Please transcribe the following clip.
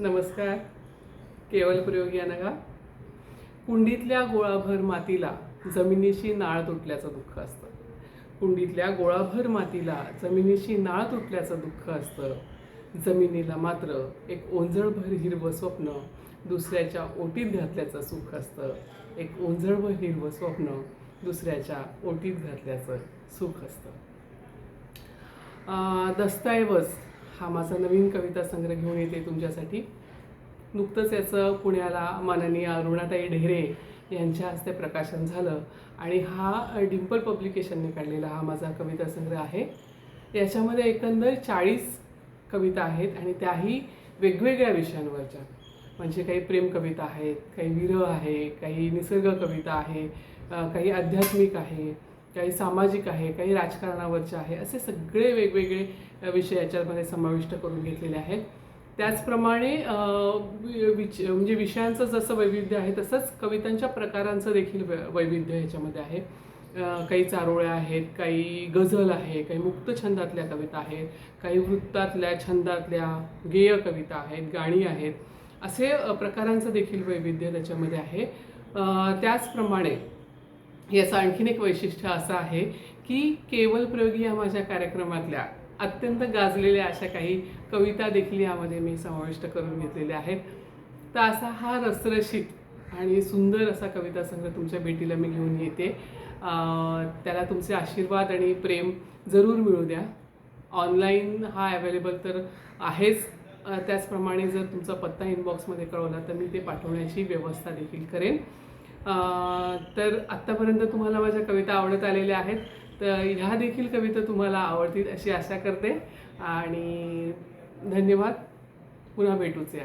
नमस्कार. केवल प्रयोग या नका. कुंडीतल्या गोळाभर मातीला जमिनीशी नाळ तुटल्याचं दुःख असतं. कुंडीतल्या गोळाभर मातीला जमिनीशी नाळ तुटल्याचं दुःख असतं. जमिनीला मात्र एक ओंजळभर हिरवं स्वप्न दुसऱ्याच्या ओटीत घातल्याचं सुख असतं. एक ओंजळभर हिरवं स्वप्न दुसऱ्याच्या ओटीत घातल्याचं सुख असतं. दस्तऐवज हा माझा नवीन कविता संग्रह घेऊन येते तुमच्यासाठी. नुकतंच याचं पुण्याला माननीय अरुणाताई ढेरे यांच्या हस्ते प्रकाशन झालं आणि हा डिम्पल पब्लिकेशनने काढलेला हा माझा कविता संग्रह आहे. याच्यामध्ये एकंदर चाळीस कविता आहेत आणि त्याही वेगवेगळ्या विषयांवरच्या. म्हणजे काही प्रेम कविता आहेत काही विरह आहे काही निसर्ग कविता आहे काही आध्यात्मिक आहे काही सामाजिक आहे काही राजकारणावरचे आहे असे सगळे वेगवेगळे विषय याच्यामध्ये समाविष्ट करून घेतलेले आहेत. त्याचप्रमाणे विच म्हणजे विषयांचं जसं वैविध्य आहे तसंच कवितांच्या प्रकारांचं देखील वै- वैविध्य याच्यामध्ये आहे. काही चारोळ्या आहेत काही गझल आहे काही मुक्त छंदातल्या कविता आहेत काही वृत्तातल्या छंदातल्या गेय कविता आहेत गाणी आहेत. असे प्रकारांचं देखील वैविध्य त्याच्यामध्ये आहे. त्याचप्रमाणे याचं आणखीन एक वैशिष्ट्य असं आहे की केवल प्रयोगी या माझ्या कार्यक्रमातल्या अत्यंत गाजलेल्या अशा काही कविता देखील यामध्ये मी समाविष्ट करून घेतलेल्या आहेत. तर असा हा रसरशीत आणि सुंदर असा कविता संग्रह तुमच्या भेटीला मी घेऊन येते. त्याला तुमचे आशीर्वाद आणि प्रेम जरूर मिळू द्या. ऑनलाईन हा अवेलेबल तर आहेच. त्याचप्रमाणे जर तुमचा पत्ता इनबॉक्समध्ये कळवला तर मी ते पाठवण्याची व्यवस्था देखील करेन. तर आत्तापर्यंत तुम्हाला माझ्या कविता आवडत आलेल्या आहेत. तर ह्या देखील कविता तुम्हाला आवडतील अशी आशा करते. आणि धन्यवाद. पुन्हा भेटूच. या